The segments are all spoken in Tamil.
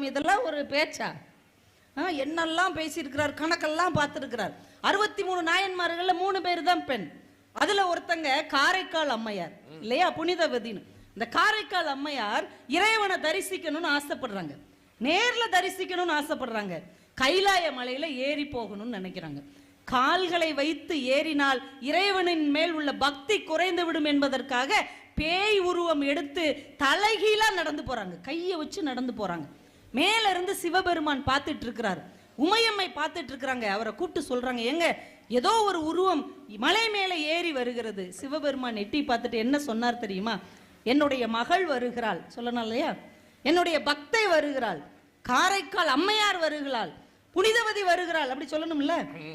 இதெல்லாம் ஒரு பேச்சா? என்னெல்லாம் பேசியிருக்கிறார் கணக்கெல்லாம் பார்த்துருக்கிறார். அறுபத்தி மூணு நாயன்மார்கள் மூணு பேர் தான் பெண். அதுல ஒருத்தங்க காரைக்கால் அம்மையார் இல்லையா? புனிதவதின்னு இந்த காரைக்கால் அம்மையார் இறைவனை தரிசிக்கணும்னு ஆசைப்படுறாங்க. நேர்ல தரிசிக்கணும்னு ஆசைப்படுறாங்க. கைலாய மலையில ஏறி போகணும்னு நினைக்கிறாங்க. கால்களை வைத்து ஏறினால் இறைவனின் மேல் உள்ள பக்தி குறைந்து விடும் என்பதற்காக பேய் உருவம் எடுத்து தலைகீழா நடந்து போறாங்க. கையை வச்சு நடந்து போறாங்க. மேல இருந்து சிவபெருமான் பார்த்துட்டு இருக்கிறார் உமையம்மை பார்த்துட்டு இருக்கிறாங்க அவரை கூப்பிட்டு சொல்றாங்க ஏங்க ஏதோ ஒரு உருவம் மலை மேலே ஏறி வருகிறது. சிவபெருமான் எட்டி பார்த்துட்டு என்ன சொன்னார் தெரியுமா? என்னுடைய மகள் வருகிறாள். சொல்லணும் இல்லையா? என்னுடைய பக்தை வருகிறாள். காரைக்கால் அம்மையார் வருகிறாள். புனிதவதி வருகிறாள். அப்படி சொல்லணும்ல?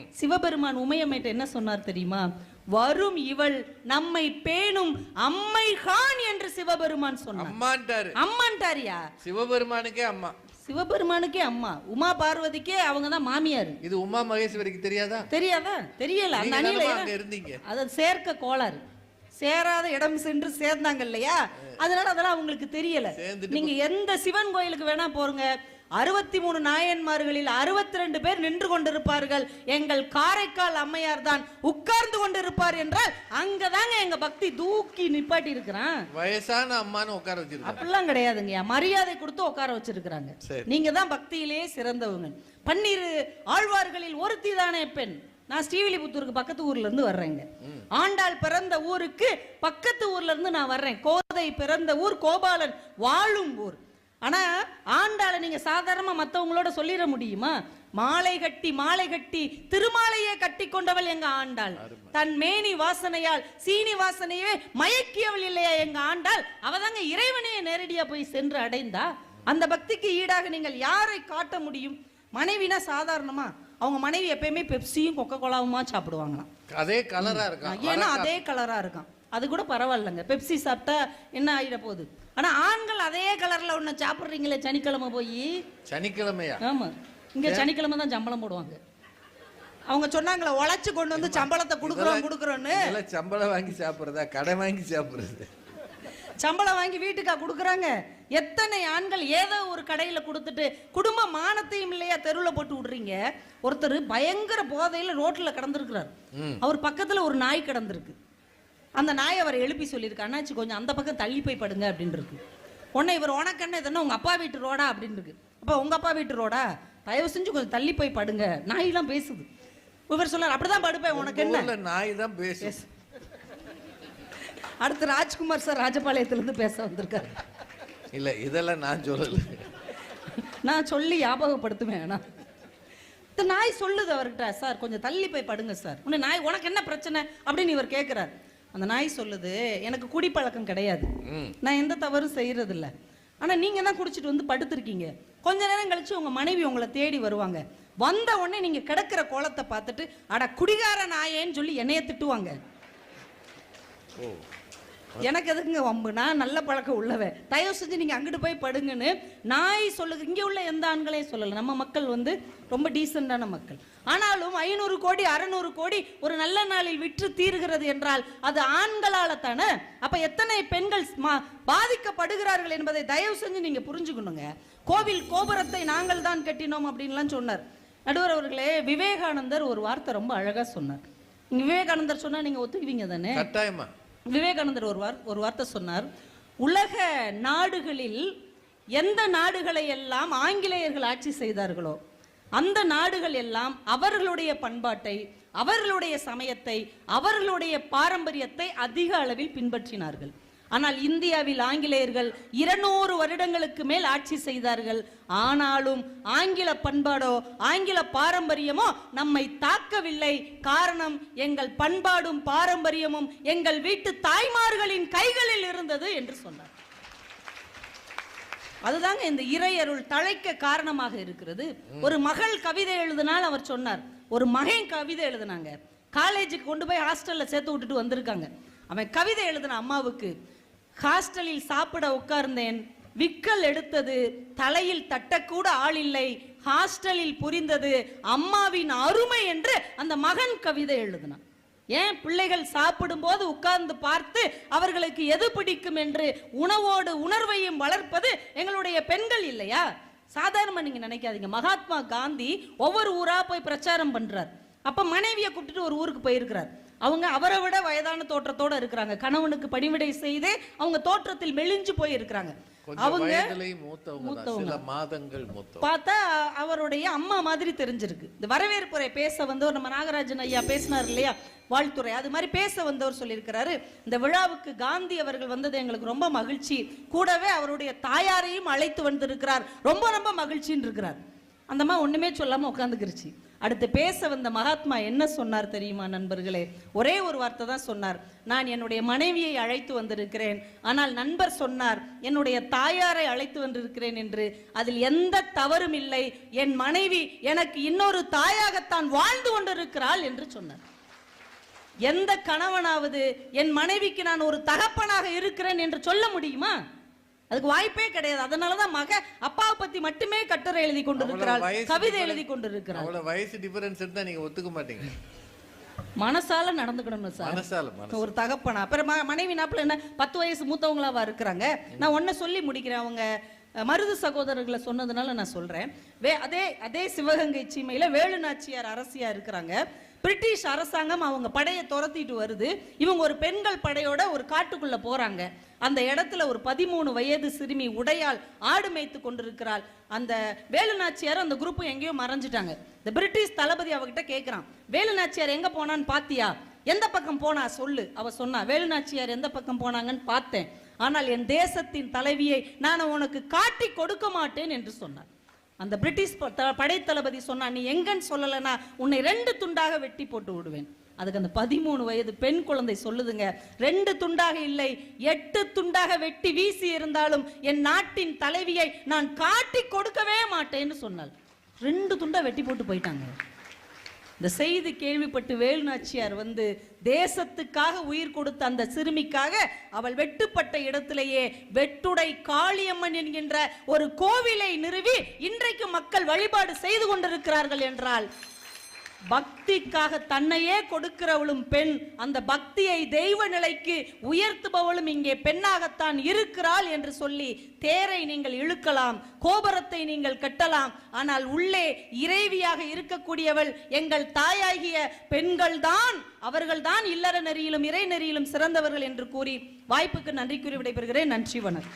சிவபெருமான் உமையம்மைட்ட என்ன சொன்னார் தெரியுமா? வரும் இவள் நம்மை பேணும் அம்மைகான் என்று சிவபெருமான் சொன்னார். அம்மான்ட்டாரு. அம்மான்டாரியா சிவபெருமானுக்கே அம்மா. சிவபெருமானுக்கே அம்மா. உமா பார்வதிக்கே அவங்க தான் மாமியார். இது உமா மகேஸ்வரிக்கு தெரியாதா? தெரியாதா? தெரியல. அந்த அணியில இருந்தீங்க? அதை சேர்க்க கோளாறு. சேராத இடம் சென்று சேர்ந்தாங்க இல்லையா? அதனால அதெல்லாம் அவங்களுக்கு தெரியல. நீங்க எந்த சிவன் கோயிலுக்கு வேணா போறங்க அறுபத்தி மூணு நாயன்மார்களில் அறுபத்தி ரெண்டு பேர் நின்று கொண்டிருப்பார்கள். எங்கள் காரைக்கால் அம்மையார் தான் உட்கார்ந்து கொண்டிருப்பார் என்றால் அங்கதாங்க எங்க பக்தி தூக்கி நிப்பாட்டி இருக்கிறான். வயசான அம்மான்னு உட்கார வச்சிருக்காங்க. அப்படிலாம் கிடையாதுங்கய்யா. மரியாதை கொடுத்து உட்கார வச்சிருக்கிறாங்க. சரி. நீங்க தான் பக்தியிலே சிறந்தவங்க. பன்னிரு ஆழ்வார்களில் ஒருத்தி தானே பெண். நான் ஸ்ரீவில்லிபுத்தூருக்கு பக்கத்து ஊர்ல இருந்து வர்றேங்க. ஆண்டாள் பிறந்த ஊருக்கு பக்கத்து ஊர்ல இருந்து நான் வர்றேன். கோதை பிறந்த ஊர் கோபாலன் வாழும் ஊர். ஆனா ஆண்டாளை நீங்க சாதாரணமா மத்தவங்களோட சொல்லிட முடியுமா? மாலை கட்டி மாலை கட்டி திருமாலையே கட்டி கொண்டவள் எங்க ஆண்டாள். தன் மேனி வாசனையால் சீனி வாசனையே மயக்கியவள் இல்லையா எங்க ஆண்டாள்? அவதாங்க இறைவனையே நேரடியா போய் சென்று அடைந்தா அந்த பக்திக்கு ஈடாக நீங்கள் யாரை காட்ட முடியும்? மனைவினா சாதாரணமா அவங்க மனைவி எப்பயுமே பெப்சியும் கொக்கோ கோலாவுமா சாப்பிடுவாங்களாம். அதே கலரா இருக்கான். ஏன்னா அதே கலரா இருக்கான். அது கூட பரவாயில்லைங்க. பெப்சி சாப்பிட்டா என்ன ஆயிட போகுது ஆனா ஆண்கள் அதே கலர்ல ஒண்ணு சாப்பிடுறீங்களே சனிக்கிழமை போய்? சனிக்கிழமையா? ஆமா. இங்க சனிக்கிழமை தான் சம்பளம் போடுவாங்க. அவங்க சொன்னாங்களே உழைச்சு கொண்டு வந்து சம்பளத்தை கொடுக்குறோம் கொடுக்குறோன்னு இதெல்லாம் சம்பளம் வாங்கி சாப்பிடுறதா? கடை வாங்கி சாப்பிடுறது. சம்பளம் வாங்கி வீட்டுக்கா கொடுக்குறாங்க. எத்தனை ஆண்கள் ஏதோ ஒரு கடையில கொடுத்துட்டு குடும்ப மானத்தையும் இல்லையா தெருவில் போட்டு விடுறீங்க? ஒருத்தர் பயங்கர போதையில ரோட்ல கடந்திருக்கிறார். அவர் பக்கத்துல ஒரு நாய் கிடந்திருக்கு. அந்த நாய் அவரை எழுப்பி சொல்லியிருக்கு அண்ணாச்சி கொஞ்சம் அந்த பக்கம் தள்ளி போய் படுங்க அப்படின்னு இருக்கு உடனே இவர் உனக்கு என்ன இதுன்னா உங்க அப்பா வீட்டு ரோடா? அப்படின்னு இருக்கு அப்ப உங்க அப்பா வீட்டு ரோடா? தயவு செஞ்சு கொஞ்சம் தள்ளி போய் படுங்க. நாயெல்லாம் பேசுது. இவர் சொல்றாரு அப்படிதான் படுப்பேன் உனக்கு என்ன? நாய் தான் பேசும். அடுத்து ராஜ்குமார் சார் ராஜபாளையத்துல இருந்து பேச வந்திருக்காரு. இல்ல இதெல்லாம் நான் சொல்லல. நான் சொல்லி ஞாபகப்படுத்துவேன் ஆனா இந்த நாய் சொல்லுது அவர்கிட்ட சார் கொஞ்சம் தள்ளி போய் படுங்க சார். உன்னை நாய் உனக்கு என்ன பிரச்சனை? அப்படின்னு இவர் கேட்குறார் அந்த நாய் சொல்லுது எனக்கு குடிப்பழக்கம் கிடையாது. நான் எந்த தவறும் செய்யறது இல்ல ஆனா நீங்க தான் குடிச்சிட்டு வந்து படுத்திருக்கீங்க? கொஞ்ச நேரம் கழிச்சு உங்க மனைவி உங்களை தேடி வருவாங்க. வந்த உடனே நீங்க கிடக்கிற கோலத்தை பார்த்துட்டு அட குடிகார நாயேன்னு சொல்லி என்னைய திட்டுவாங்க. எனக்கு எதுக்குங்க வம்பு? நான் நல்ல பழக்கம் உள்ளவன். தயவு செஞ்சு நீங்க அங்கிட்டு போய் படுங்கன்னு நாய் சொல்லுது. இங்க உள்ள எந்த ஆண்களையும் சொல்லல. நம்ம மக்கள் வந்து ரொம்ப டீசெண்டான மக்கள். ஆனாலும் ஐநூறு கோடி அறநூறு கோடி ஒரு நல்ல நாளில் விற்று தீர்கிறது என்றால் அது ஆண்களால தானே? அப்ப எத்தனை பெண்கள் மா- பாதிக்கப்படுகிறார்கள் என்பதை தயவு செஞ்சு நீங்க புரிஞ்சுக்கணுங்க. கோவில் கோபுரத்தை நாங்கள் தான் கட்டினோம் அப்படின்லாம் சொன்னார். நடுவர் அவர்களே விவேகானந்தர் ஒரு வார்த்தை ரொம்ப அழகா சொன்னார். விவேகானந்தர் சொன்னா நீங்க ஒத்துக்குவீங்க தானே? கட்டாயமா. விவேகானந்தர் ஒரு வார் ஒரு வார்த்தை சொன்னார். உலக நாடுகளில் எந்த நாடுகளை எல்லாம் ஆங்கிலேயர்கள் ஆட்சி செய்தார்களோ அந்த நாடுகள் எல்லாம் அவர்களுடைய பண்பாட்டை அவர்களுடைய சமயத்தை அவர்களுடைய பாரம்பரியத்தை அதிக அளவில் பின்பற்றினார்கள். ஆனால் இந்தியாவில் ஆங்கிலேயர்கள் இருநூறு வருடங்களுக்கு மேல் ஆட்சி செய்தார்கள். ஆனாலும் ஆங்கில பண்பாடோ ஆங்கில பாரம்பரியமோ நம்மை தாக்கவில்லை. காரணம் எங்கள் பண்பாடும் பாரம்பரியமும் எங்கள் வீட்டு தாய்மார்களின் கைகளில் இருந்தது என்று சொன்னார். அதுதாங்க இந்த இறையருள் தழைக்க காரணமாக இருக்கிறது. ஒரு மகள் கவிதை எழுதினால் அவர் சொன்னார் ஒரு மகன் கவிதை எழுதினாங்க. காலேஜுக்கு கொண்டு போய் ஹாஸ்டல்ல சேர்த்து விட்டுட்டு வந்திருக்காங்க. அவன் கவிதை எழுதின அம்மாவுக்கு ஹாஸ்டலில் சாப்பிட உட்கார்ந்தேன். விக்கல் எடுத்தது தலையில் தட்டக்கூட ஆள் இல்லை ஹாஸ்டலில் புரிந்தது அம்மாவின் அருமை என்று அந்த மகன் கவிதை எழுதினான். ஏன் பிள்ளைகள் சாப்பிடும்போது உட்கார்ந்து பார்த்து அவர்களுக்கு எது பிடிக்கும் என்று உணவோடு உணர்வையும் வளர்ப்பது எங்களுடைய பெண்கள் இல்லையா? சாதாரணமாக நீங்கள் நினைக்காதீங்க. மகாத்மா காந்தி ஒவ்வொரு ஊராக போய் பிரச்சாரம் பண்ணுறார் அப்போ மனைவியை கூப்பிட்டுட்டு ஒரு ஊருக்கு போயிருக்கிறார். அவங்க அவரை விட வயதான தோற்றத்தோட இருக்கிறாங்க. கணவனுக்கு பணிவிடை செய்து அவங்க தோற்றத்தில் மெலிஞ்சு போய் இருக்கிறாங்க. அவங்க பார்த்தா அவருடைய அம்மா மாதிரி தெரிஞ்சிருக்கு. இந்த வரவேற்புரை பேச வந்தவர் நம்ம நாகராஜன் ஐயா பேசினார் இல்லையா? வாழ்த்துறை. அது மாதிரி பேச வந்தவர் சொல்லியிருக்கிறாரு. இந்த விழாவுக்கு காந்தி அவர்கள் வந்தது எங்களுக்கு ரொம்ப மகிழ்ச்சி. கூடவே அவருடைய தாயாரையும் அழைத்து வந்திருக்கிறார். ரொம்ப ரொம்ப மகிழ்ச்சின்னு இருக்கிறார். அந்த அம்மா ஒண்ணுமே சொல்லாம உட்காந்துக்கிருச்சு. அடுத்து பேச வந்த மகாத்மா என்ன சொன்னார் தெரியுமா நண்பர்களே? ஒரே ஒரு வார்த்தை தான் சொன்னார். நான் என்னுடைய மனைவியை அழைத்து வந்திருக்கிறேன். ஆனால் நண்பர் சொன்னார் என்னுடைய தாயாரை அழைத்து வந்திருக்கிறேன் என்று. அதில் எந்த தவறும் இல்லை. என் மனைவி எனக்கு இன்னொரு தாயாகத்தான் வாழ்ந்து கொண்டிருக்கிறாள் என்று சொன்னார். எந்த கணவனாவது என் மனைவிக்கு நான் ஒரு தகப்பனாக இருக்கிறேன் என்று சொல்ல முடியுமா? அதுக்கு வாய்ப்பே கிடையாது. அதனாலதான் மக அப்பாவை பத்தி மட்டுமே கட்டுரை எழுதி கொண்டிருக்கிறாள் கவிதை எழுதி கொண்டிருக்கிறாள். அவ்வளவு வயசு டிஃபரன்ஸ் இருந்தா நீங்க ஒத்துக்க மாட்டீங்க. மனசால நடந்துக்கணும் சார். ஒரு தகப்பனா. அப்புறம் மனைவி நாப்புல என்ன? பத்து வயசு மூத்தவங்களாவா இருக்கிறாங்க. நான் ஒன்ன சொல்லி முடிக்கிறேன். அவங்க மருது சகோதரர்களை சொன்னதுனால நான் சொல்றேன். வே அதே அதே சிவகங்கை சீமையில வேலு நாச்சியார் அரசியா இருக்கிறாங்க. பிரிட்டிஷ் அரசாங்கம் அவங்க படையை துரத்திட்டு வருது. இவங்க ஒரு பெண்கள் படையோட ஒரு காட்டுக்குள்ள போறாங்க. அந்த இடத்துல ஒரு பதிமூணு வயது சிறுமி உடையால் ஆடு மேய்த்து கொண்டிருக்கிறாள். அந்த வேலுநாச்சியார் அந்த குரூப்பு எங்கேயோ மறைஞ்சிட்டாங்க. இந்த பிரிட்டிஷ் தளபதி அவகிட்ட கேட்குறான் வேலுநாச்சியார் எங்க போனான்னு பாத்தியா? எந்த பக்கம் போனா சொல்லு. அவ சொன்னா வேலுநாச்சியார் எந்த பக்கம் போனாங்கன்னு பார்த்தேன். ஆனால் என் தேசத்தின் தலைவியை நான் உனக்கு காட்டி கொடுக்க மாட்டேன் என்று சொன்னார். அந்த பிரிட்டிஷ் ப- படைத்தளபதி சொன்னா நீ எங்கன்னு சொல்லலைன்னா உன்னை ரெண்டு துண்டாக வெட்டி போட்டு விடுவேன். அதுக்கு அந்த பதிமூணு வயது பெண் குழந்தை சொல்லுதுங்க ரெண்டு துண்டாக இல்லை எட்டு துண்டாக வெட்டி வீசி இருந்தாலும் என் நாட்டின் தலைவியை நான் காட்டி கொடுக்கவே மாட்டேன்னு சொன்னாள். ரெண்டு துண்டா வெட்டி போட்டு போயிட்டாங்க. இந்த செய்தி கேள்விப்பட்டு வேலுநாச்சியார் வந்து தேசத்துக்காக உயிர் கொடுத்த அந்த சிறுமிக்காக அவள் வெட்டுப்பட்ட இடத்திலேயே வெட்டுடை காளியம்மன் என்கின்ற ஒரு கோவிலை நிறுவி இன்றைக்கு மக்கள் வழிபாடு செய்து கொண்டிருக்கிறார்கள் என்றால் பக்திக்காக தன்னையே கொடுக்கிறவளும் பெண் அந்த பக்தியை தெய்வ நிலைக்கு உயர்த்துபவளும் இங்கே பெண்ணாகத்தான் இருக்கிறாள் என்று சொல்லி தேரை நீங்கள் இழுக்கலாம் கோபுரத்தை நீங்கள் கட்டலாம். ஆனால் உள்ளே இறைவியாக இருக்கக்கூடியவள் எங்கள் தாயாகிய பெண்கள்தான் அவர்கள்தான் இல்லற நெறியிலும் இறை நெறியிலும் சிறந்தவர்கள் என்று கூறி வாய்ப்புக்கு நன்றி கூறி விடைபெறுகிறேன். நன்றி வணக்கம்.